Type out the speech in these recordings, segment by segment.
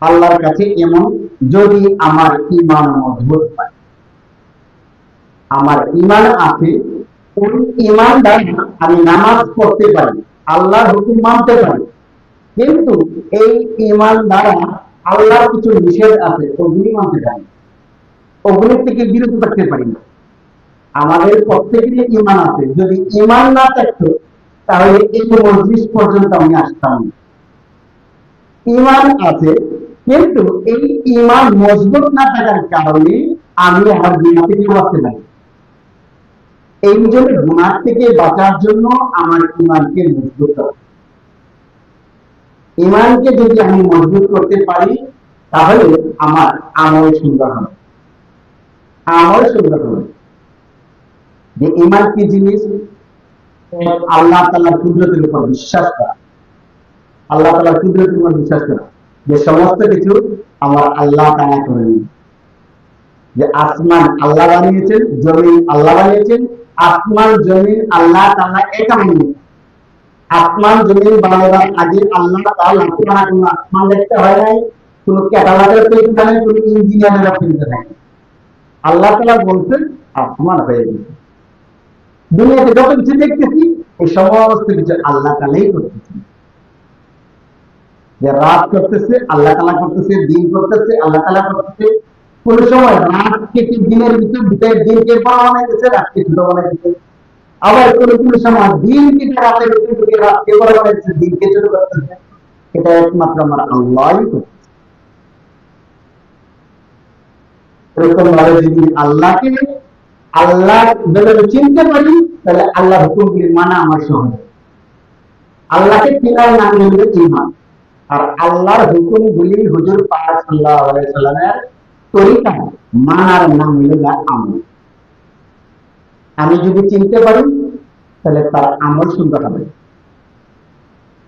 আল্লাহর কাছে এমন যদি আমার ইমান মজবুত হয়। আমার ইমান আছে, ওই ইমান দ্বারা আমি নামাজ পড়তে পারি, আল্লাহর হুকুম মানতে পারি। কিন্তু এই ইমান দ্বারা আল্লাহর কিছু নিষেধ আছে, ওগুলি মানতে পারি ওগুলির থেকে বিরত থাকতে পারি না। আমাদের প্রত্যেকেরই ইমান আছে। যদি ইমান না থাকতো, তাহলে এই মজলিস পর্যন্ত আমি আসতাম ইমান আছে কিন্তু এই ইমান মজবুত না থাকার কারণে আমি আমার গুণা থেকে বাঁচতে পারি এই জন্য গুণার থেকে বাঁচার জন্য আমার ইমানকে মজবুত করতে ইমানকে যদি আমি মজবুত করতে পারি, তাহলে আমার আমল সুন্দর হবে। আমল সুন্দর হবে। যে ইমান কি জিনিস? আল্লাহ তাআলার কুদরতের উপর বিশ্বাস করা। আল্লাহ তাআলার কুদরতের উপর বিশ্বাস করা। যে সমস্ত কিছু আমার আল্লাহ তাআলা করে নিন যে আসমান আল্লাহ বানিয়েছেন, জমিন আল্লাহ বানিয়েছেন, আসমান, জমিন আল্লাহ একা বানিয়েছেন। আসমান, জমিন বানাবার আগে আল্লাহ তাআলা কোন কোনো আসমান দেখতে হয় নাই, কোনো ক্যাটালগের তৈরি হয় নাই, কোনো ইঞ্জিনিয়ারের তৈরি হয় নাই। আল্লাহ তাআলা বলছেন, আসমান হয়ে গেছে। দুনিয়াতে যত কিছু দেখতেছি এই সমস্ত কিছু আল্লাহ তালাই করতেছে যে রাত করতেছে, আল্লাহ তালা করতেছে, দিন করতেছে, আল্লাহ তালা করতেছে। কোন সময় রাত কেটে দিনের ভিতর দিনকে বড় বানাইতেছে রাতকে ছোট বানাইতেছে। আবার কোন কোন সময় দিন কেটে রাতের ভিতর রাতকে বড় বানাইতেছে দিনকে ছোট করতেছে এটা একমাত্র আমার আল্লাহই এরকম ভাবে যদি আল্লাহকে আল্লাহ চিনতে পারি, তাহলে আল্লাহ হুকুমগুলি মানা আমার সহজ? আল্লাহকে চিনার নাম হলো ইমান আর আল্লাহর হুকুমগুলি হুজুর পাক আলাইহি সাল্লামের তরিকা মানার নাম হলো আমল। আমি যদি চিনতে পারি, তাহলে তার আমল সুন্দর হবে।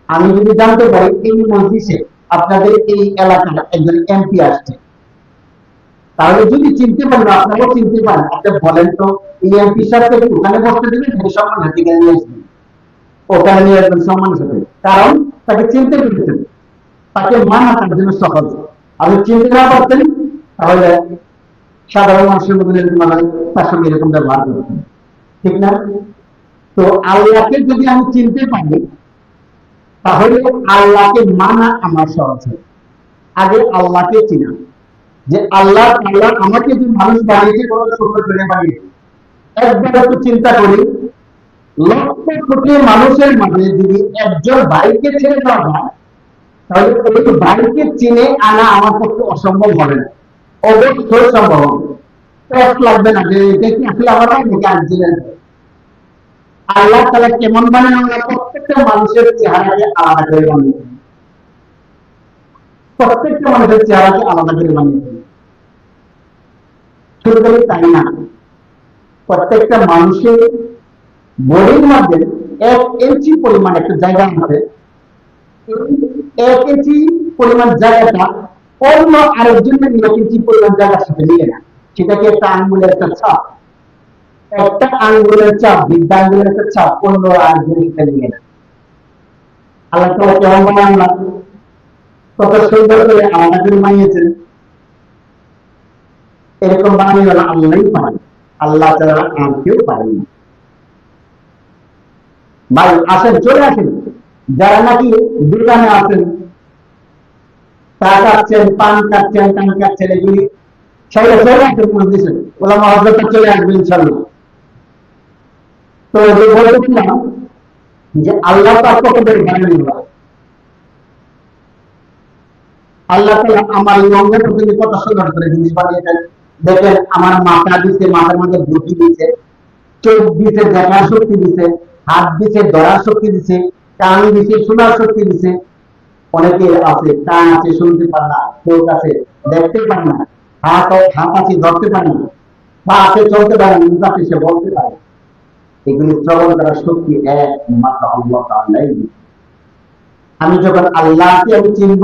আমি যদি জানতে পারি, এই মসজিদে আপনাদের এই এলাকার একজন এমপি আসছে। তাহলে যদি চিনতে পারেন, আপনারাও চিনতে পারেন, আপনি বলেন তো, এই এমপি সাহেবকে ওখানে বসতে দিবেন নাকি সম্মান হাতে নিয়ে আসবেন। ওখানে নিয়ে আসবেন সম্মানের সাথে কারণ তাকে চিনতে পেরেছেন। তাকে মানা তার জন্য সহজ আপনি চিনতে না পারতেন তাহলে সাধারণ মানুষের মধ্যে মানে তার সঙ্গে এরকম ব্যবহার করতেন। ঠিক না? তো আল্লাহকে যদি আমি চিনতে পারি, তাহলে আল্লাহকে মানা আমার সহজ হয়। আগে আল্লাহকে চিনা। যে আল্লাহ আল্লাহ আমাকে যে মানুষ বানিয়েছে, কোনো সুন্দর করে বানিয়েছে একবার একটু চিন্তা করি, লক্ষ কোটি মানুষের মাঝে যদি একজন ভাইকে ছেড়ে দেওয়া হয় তাহলে ওই ভাইকে চিনে আনা আমার পক্ষে অসম্ভব হবে না। অবশ্যই সম্ভব হবে। লাগবে না যে এটা কি আসলে আমার নাকি আল্লাহ কেমন বানানো আল্লাহ প্রত্যেকটা মানুষের চেহারাকে আলাদা করে প্রত্যেকটা মানুষের চেহারাকে আলাদা করে তাই না, প্রত্যেকটা মানুষের বডির মধ্যে এক ইঞ্চি পরিমাণ একটা জায়গা এই এক ইঞ্চি পরিমাণ জায়গাটা অন্য আরেকজনের এক ইঞ্চি পরিমাণ জায়গার সাথে মিলে না সেটাকে একটা আঙ্গুলের একটা ছাপ। একটা আঙ্গুলের চাপ বিদ্যা আঙ্গুলের একটা চাপ অন্য আরেকজনের সাথে মিলে না আল্লাহ তো কেমন বানান কত সুন্দর করে আলাদা করে বানিয়েছেন। এরকম বানিয়ে আল্লাহই পারেন আল্লাহ ছাড়া আর কেউ পারেন ভাই, আসেন, চলে আসেন। যারা নাকি দোকানে আছেন পান খাচ্ছেন টান খাচ্ছেন এগুলি। সবাই চলে মসজিদে ওলা চলে আসবে ইনশাল্লাহ তো যে যে আল্লাহ তার আল্লাহ আমার এই অঙ্গের প্রতি করে জিনিস বানিয়েছেন। দেখেন, আমার মাথা দিছে, মাথার মধ্যে বুদ্ধি দিছে, চোখ দিছে, দেখার শক্তি দিছে, হাত দিছে, ধরার শক্তি দিছে। দিছে শোনার শক্তি দিছে। অনেকে আছে আছে, শুনতে পারে না, চোখ আছে, দেখতে পারে না, হাত হাত আছে, ধরতে পারে না, পা আছে, চলতে পারে মুখ আছে, সে বলতে পারে এগুলি শ্রবণ করার শক্তি একমাত্র আল্লাহ আমি যখন আল্লাহকে আমি চিনব,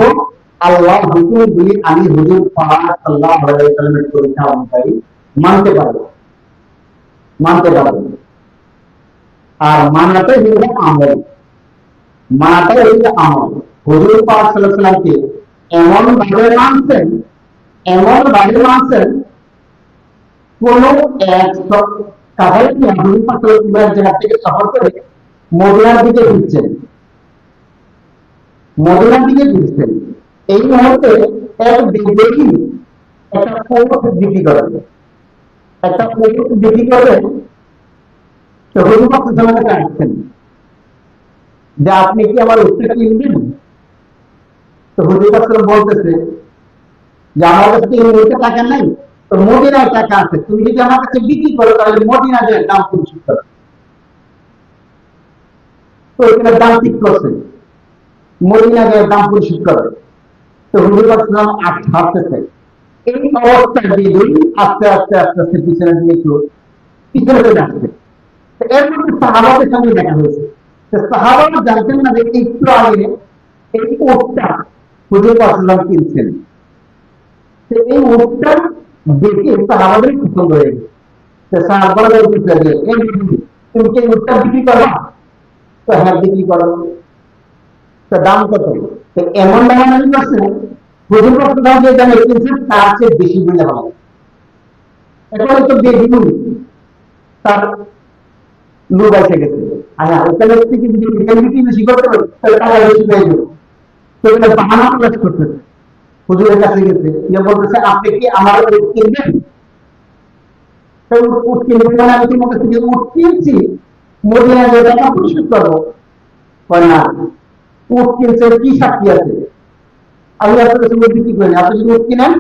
আল্লাহ হুকুমগুলি আমি হুজুর আলাইহি পরীক্ষা অনুযায়ী মানতে পারব। মানতে পারব। আর মানাটাই হলো আমল মানাটাই হলো আমল হুজুর পাক সাল্লাল্লাহু এমন ভাবে মানছেন, এমন ভাবে মানছেন, কোন এক কাছাকাছি আধুনিক পাত্র জায়গা থেকে সফর করে মদিনার দিকে ফিরছেন? মদিনার দিকে ফিরছেন। এই মুহূর্তে এক দেখি একটা পোস্ট বিক্রি করেন। একটা পোস্ট বিক্রি করে তো হরিপক্ষ সালামে আসছেন যে আপনি কি আমার উত্তর কিনবেন তো হুজুর সালাম বলতেছে যে আমার কাছে মুহূর্তে টাকা নাই, তো মদিনায় টাকা আছে, তুমি যদি আমার কাছে বিক্রি করো, তাহলে মদিনা যে দাম পরিশোধ করো। তো এখানে দাম ঠিক করছে, মদিনা যে দাম পরিশোধ করে। তো হুজুর সালাম আট হাঁটতেছে এই অবস্থায় দিয়ে আস্তে আস্তে আস্তে আস্তে পিছনে দিয়ে একটু পিছনে চলে আসছে। এর মধ্যে সাহাবাদের সঙ্গে দেখা হয়েছে। সাহাবারা জানতেন না যে একটু আগে এই উটটা হুজুর কিনছেন। এই উটটা দেখে সাহাবাদের পছন্দ হয়ে গেছে। তুমি কি উটটা বিক্রি করো তো হ্যাঁ বিক্রি করো তো দাম কত? তো এমন দামাদামি করছে হুজুর যে দামে তার চেয়ে বেশি মূল্য হবে। এখন তো তার লোক এসে গেছে। আর ওখানে থেকে যদি এখানে বিক্রি বেশি করতে পারে তাহলে টাকা বেশি পেয়ে যাবে তো এটা বাহানা প্রকাশ করতেছে হুজুরের কাছে গেছে ইয়ে বলতেছে আপনি কি আমার উট কিনবেন তো উট উট কিনবেন মানে আমি তোমার কাছ থেকে উট কিনছি মদিনা যে টাকা পরিশোধ করব কয় না উট কিনছে কি সাক্ষী আছে আমি আপনার কাছে উট বিক্রি করি না। আপনি যদি উট কিনেন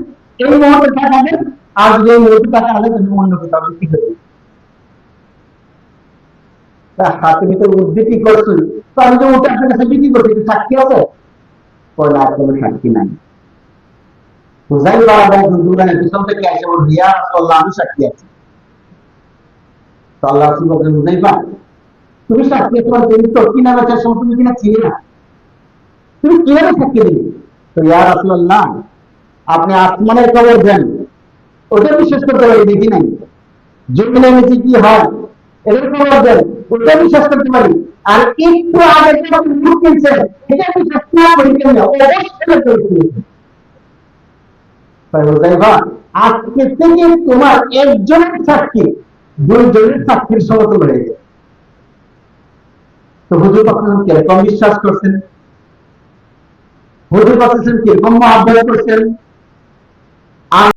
এই মুহূর্তে টাকা দেন আর যদি এই মুহূর্তে টাকা আনে তাহলে অন্য কোথাও বিক্রি করে দিন। তা তুমি তো বিক্রি করছ তো আমি তো উট আপনার কাছে বিক্রি করছি সাক্ষী আছে? কয় না কোনো সাক্ষী নাই। তুমি সাক্ষী তোমার তুমি তো কিনা বেচার সময় তুমি কিনা ছিলে না। তুমি কীভাবে সাক্ষী দিবে তো, ইয়া রাসূলুল্লাহ, আপনি আসমানের খবর দেন। ওটা বিশ্বাস করতে পারি, দেখি নাই। জমিনে কি হয় এটার দেন। ওটা বিশ্বাস করতে পারি আর একটু আগে যে আপনি মুখ কিনছেন এটা বিশ্বাস না করি কেন অবশ্যই করেছি হুজাইফা আজকে থেকে তোমার একজনের সাক্ষী দুইজনের সাক্ষীর সমতুল হয়ে যায় তো হুজুর পাকিস্তান কীরকম বিশ্বাস করছেন হুজুর পাকিস্তান কীরকম মহাব্বত করছেন